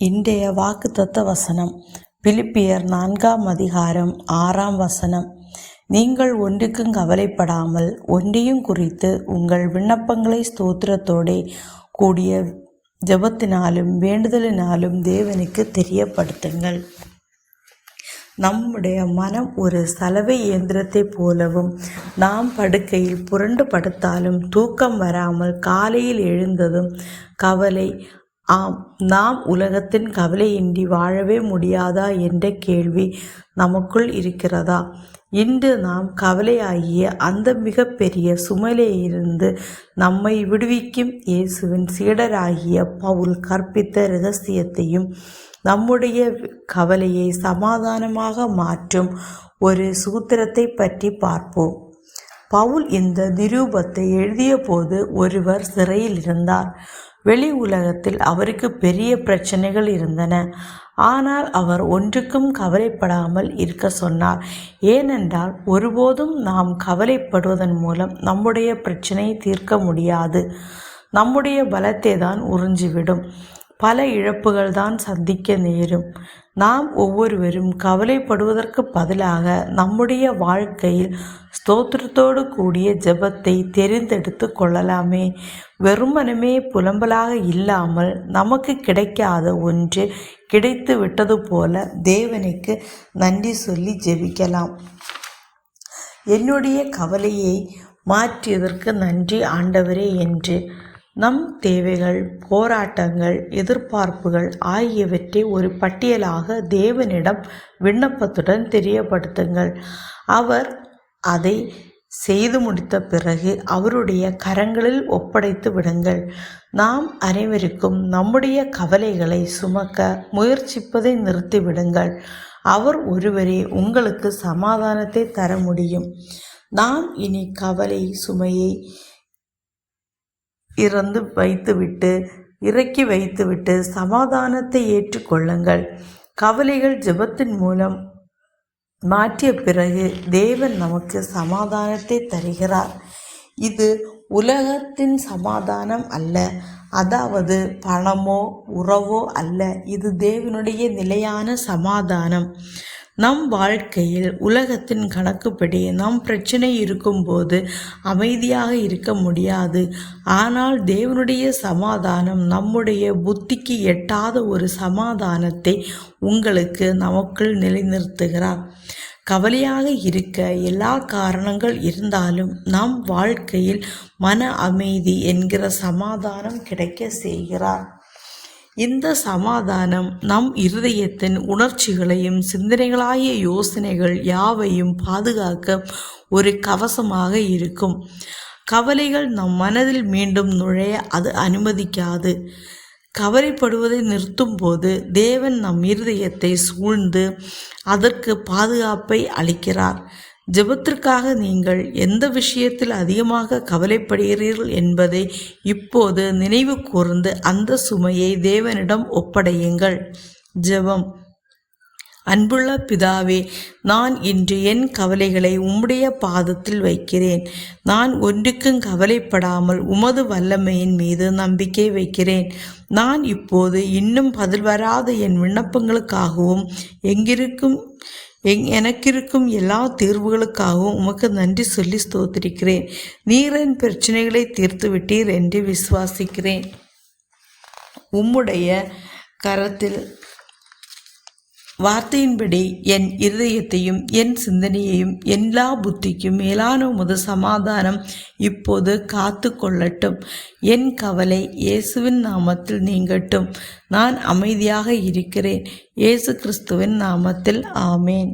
இன்றைய வாக்குத்தத்த வசனம் பிலிப்பியர் நான்காம் அதிகாரம் ஆறாம் வசனம். நீங்கள் ஒன்றுக்கும் கவலைப்படாமல் ஒன்றையும் குறித்து உங்கள் விண்ணப்பங்களை ஸ்தோத்திரத்தோடே கூடிய ஜபத்தினாலும் வேண்டுதலினாலும் தேவனுக்கு தெரியப்படுத்துங்கள். நம்முடைய மனம் ஒரு சலவை இயந்திரத்தைப் போலவும் நாம் படுக்கையில் புரண்டு படுத்தாலும் தூக்கம் வராமல் காலையில் எழுந்ததும் கவலை ஆம் நாம் உலகத்தின் கவலையின்றி வாழவே முடியாதா என்ற கேள்வி நமக்குள் இருக்கிறதா? இன்று நாம் கவலையாகிய அந்த மிகப்பெரிய சுமையிலிருந்து நம்மை விடுவிக்கும் இயேசுவின் சீடராகிய பவுல் கற்பித்த ரகசியத்தையும் நம்முடைய கவலையை சமாதானமாக மாற்றும் ஒரு சூத்திரத்தை பற்றி பார்ப்போம். பவுல் இந்த நிரூபத்தை எழுதிய போது ஒருவர் சிறையில் இருந்தார். வெளி உலகத்தில் அவருக்கு பெரிய பிரச்சனைகள் இருந்தன. ஆனால் அவர் ஒன்றுக்கும் கவலைப்படாமல் இருக்க சொன்னார். ஏனென்றால் ஒருபோதும் நாம் கவலைப்படுவதன் மூலம் நம்முடைய பிரச்சனையை தீர்க்க முடியாது. நம்முடைய பலத்தை தான் உறிஞ்சிவிடும். பல இழப்புகள் தான் சந்திக்க நேரும். நாம் ஒவ்வொருவரும் கவலைப்படுவதற்கு பதிலாக நம்முடைய வாழ்க்கையில் ஸ்தோத்திரத்தோடு கூடிய ஜெபத்தை தெரிந்தெடுத்து கொள்ளலாமே. வெறுமனமே புலம்பலாக இல்லாமல் நமக்கு கிடைக்காத ஒன்று கிடைத்து விட்டது போல தேவனுக்கு நன்றி சொல்லி ஜெபிக்கலாம். என்னுடைய கவலையை மாற்றியதற்கு நன்றி ஆண்டவரே என்று நம் தேவைகள் போராட்டங்கள் எதிர்பார்ப்புகள் ஆகியவற்றை ஒரு பட்டியலாக தேவனிடம் விண்ணப்பத்துடன் தெரியப்படுத்துங்கள். அவர் அதை செய்து முடித்த பிறகு அவருடைய கரங்களில் ஒப்படைத்து விடுங்கள். நாம் அனைவருக்கும் நம்முடைய கவலைகளை சுமக்க முயற்சிப்பதை நிறுத்திவிடுங்கள் அவர் ஒருவரே உங்களுக்கு சமாதானத்தை தர முடியும். நாம் இனி கவலை சுமையை இறந்து வைத்துவிட்டு இறக்கி வைத்துவிட்டு சமாதானத்தை ஏற்றுக்கொள்ளுங்கள். கவலைகள் ஜெபத்தின் மூலம் மாற்றிய பிறகு தேவன் நமக்கு சமாதானத்தை தருகிறார். இது உலகத்தின் சமாதானம் அல்ல. அதாவது பணமோ உறவோ அல்ல. இது தேவனுடைய நிலையான சமாதானம். நம் வாழ்க்கையில் உலகத்தின் கணக்குப்படி நம் பிரச்சனை இருக்கும்போது அமைதியாக இருக்க முடியாது. ஆனால் தேவனுடைய சமாதானம் நம்முடைய புத்திக்கு எட்டாத ஒரு சமாதானத்தை உங்களுக்கு நமக்குள் நிலைநிறுத்துகிறார். கவலையாக இருக்க எல்லா காரணங்கள் இருந்தாலும் நம் வாழ்க்கையில் மன அமைதி என்கிற சமாதானம் கிடைக்க செய்கிறார். இந்த சமாதானம் நம் இருதயத்தின் உணர்ச்சிகளையும் சிந்தனைகளாகிய யோசனைகள் யாவையும் பாதுகாக்க ஒரு கவசமாக இருக்கும். கவலைகள் நம் மனதில் மீண்டும் நுழைய அது அனுமதிக்காது. கவலைப்படுவதை நிறுத்தும் போது தேவன் நம் இருதயத்தை சூழ்ந்து அதற்கு பாதுகாப்பை அளிக்கிறார். ஜெபத்திற்காக நீங்கள் எந்த விஷயத்தில் அதிகமாக கவலைப்படுகிறீர்கள் என்பதை இப்போது நினைவு கூர்ந்து அந்த சுமையை தேவனிடம் ஒப்படையுங்கள். ஜெபம். அன்புள்ள பிதாவே நான் இன்று என் கவலைகளை உம்முடைய பாதத்தில் வைக்கிறேன். நான் ஒன்றுக்கும் கவலைப்படாமல் உமது வல்லமையின் மீது நம்பிக்கை வைக்கிறேன். நான் இப்போது இன்னும் பதில் வராத என் விண்ணப்பங்களுக்காகவும் எங்கிருக்கும் எங் எனக்கிருக்கும் எல்லா தீர்வுகளுக்காகவும் உமக்கு நன்றி சொல்லி ஸ்தோத்திரிக்கிறேன். நீரின் பிரச்சனைகளை தீர்த்து விட்டீர் என்று விசுவாசிக்கிறேன். உம்முடைய கரத்தில் வார்த்தையின்படி என் இருதயத்தையும் என் சிந்தனையையும் எல்லா புத்திக்கும் மேலான உமது சமாதானம் இப்போது காத்து கொள்ளட்டும். என் கவலை இயேசுவின் நாமத்தில் நீங்கட்டும். நான் அமைதியாக இருக்கிறேன். இயேசு கிறிஸ்துவின் நாமத்தில். ஆமேன்.